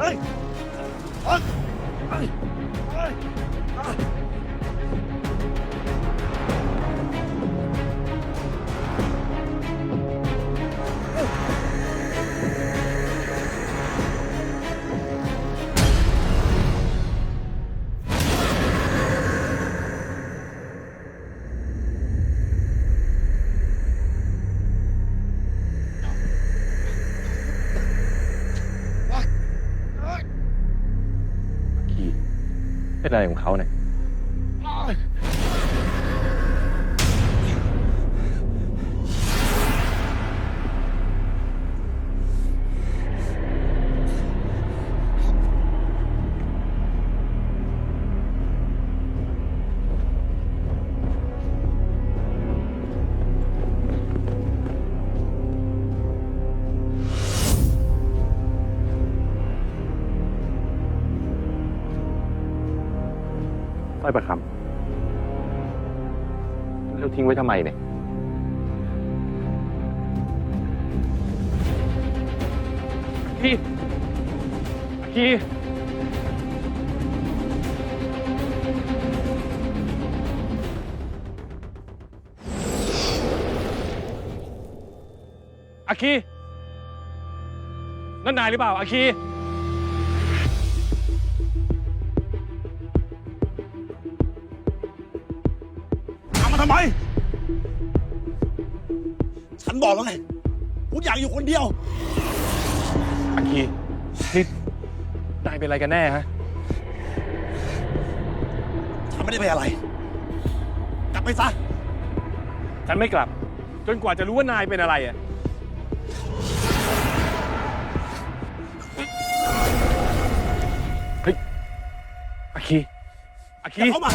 哎，哎，哎，哎。 เป็นอะไรของเขาเนี่ย ต้อยประคำแล้วทิ้งไว้ทำไมเนี่ย พี่ พี่ อาคี นั่นนายหรือเปล่า อาคี ทำไม ฉันบอกแล้วไงกูอยากอยู่คนเดียวอาคีนี่นายเป็นอะไรกันแน่ฮะ ฉันไม่ได้ไปอะไร กลับไปซะ ฉันไม่กลับ จนกว่าจะรู้ว่านายเป็นอะไรอะ เฮ้ยอาคีอาอคีย่าเข้ามา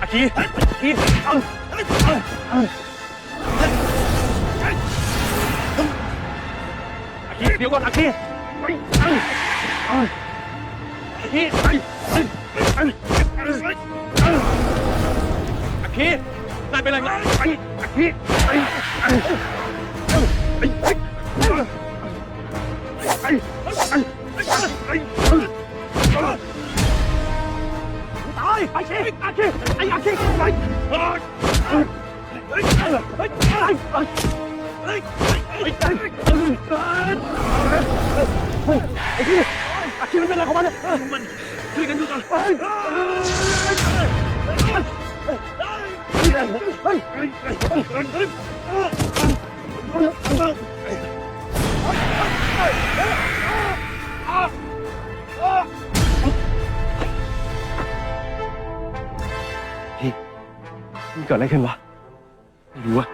อาคีคีเอาอาคีเดี๋ยวก่อนอาคีอาคีอาคีนายเป็นะไรอาคีอาคี ไอาชีอาชีไอ้ไอาชีไอ้ไอ้ไอ้ไอ้ไอ้ไอ้ไอ้ไอ้ไอาชีมันเป็นอ้ไรขอ้ไอ้ไอ้ไอ้ไอ้ไอ้ไอ้ไอ้ไอ้ไอ้ยเฮ้ยเฮ้ย พี่มันเกิดอะไรขึ้นวะไม่รู้อะ